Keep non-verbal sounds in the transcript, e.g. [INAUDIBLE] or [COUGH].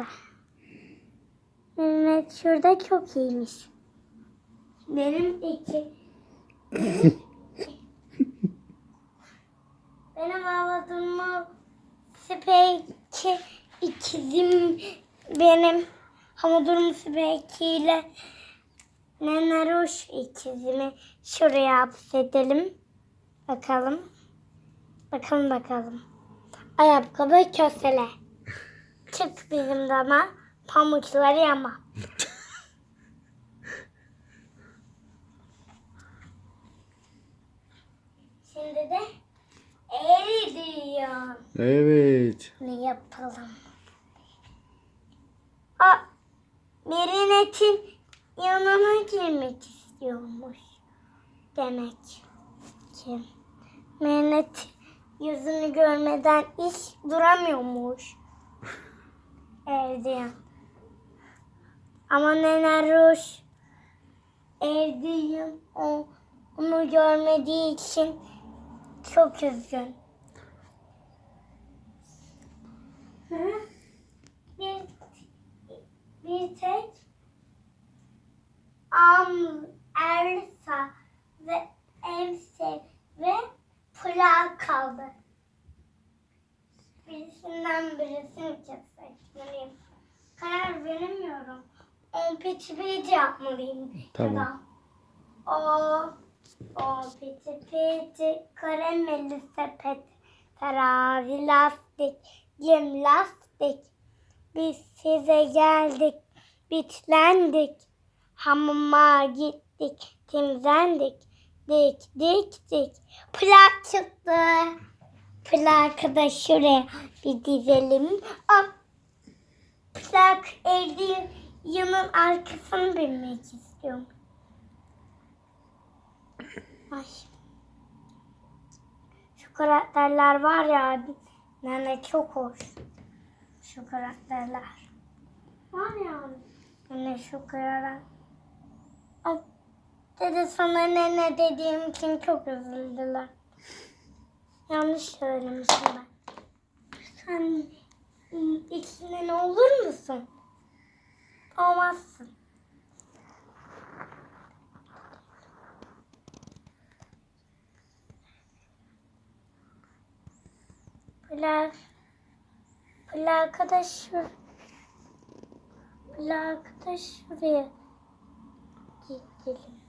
şurada. Mehmet şurada çok iyiymiş. Benim iki. [LAUGHS] Benim havadurma speki ikizim benim havadurma spekiyle Nenaruş ikizimi şuraya hapsedelim. Bakalım. Bakalım bakalım. Ayakkabı kösele. Çık bizim dama. Pamukları yama. Şimdi de eğri diyor. Evet. Ne yapalım? Aa, Merinetin yanına girmek istiyormuş. Demek ki. Merinet yüzünü görmeden hiç duramıyormuş. Evde. Ama Nene Ruş evdeyim. O, onu görmediği için çok üzgün. Hı? Birisinden birisini seçmeliyim. Karar veremiyorum. On piti piti yapmalıyım. Tamam. O, o piti piti karameli sepet. Terazi lastik, yem lastik. Biz size geldik, bitlendik. Hamama gittik, temizlendik. Dik dik dik. Plak çıktı. Plakı da şuraya bir dizelim. Aa, plak evde yanın arkasını bilmek istiyorum. Ay. Şu karakterler var ya nene çok hoş. Şu karakterler. Var ya nene şu karakter. Ay, Dede sana nene dediğim için çok üzüldüler. Yanlış söylemişim ben. Sen ne olur musun? Olmazsın. Plak. Plaka da şu. Plaka da şuraya gidelim.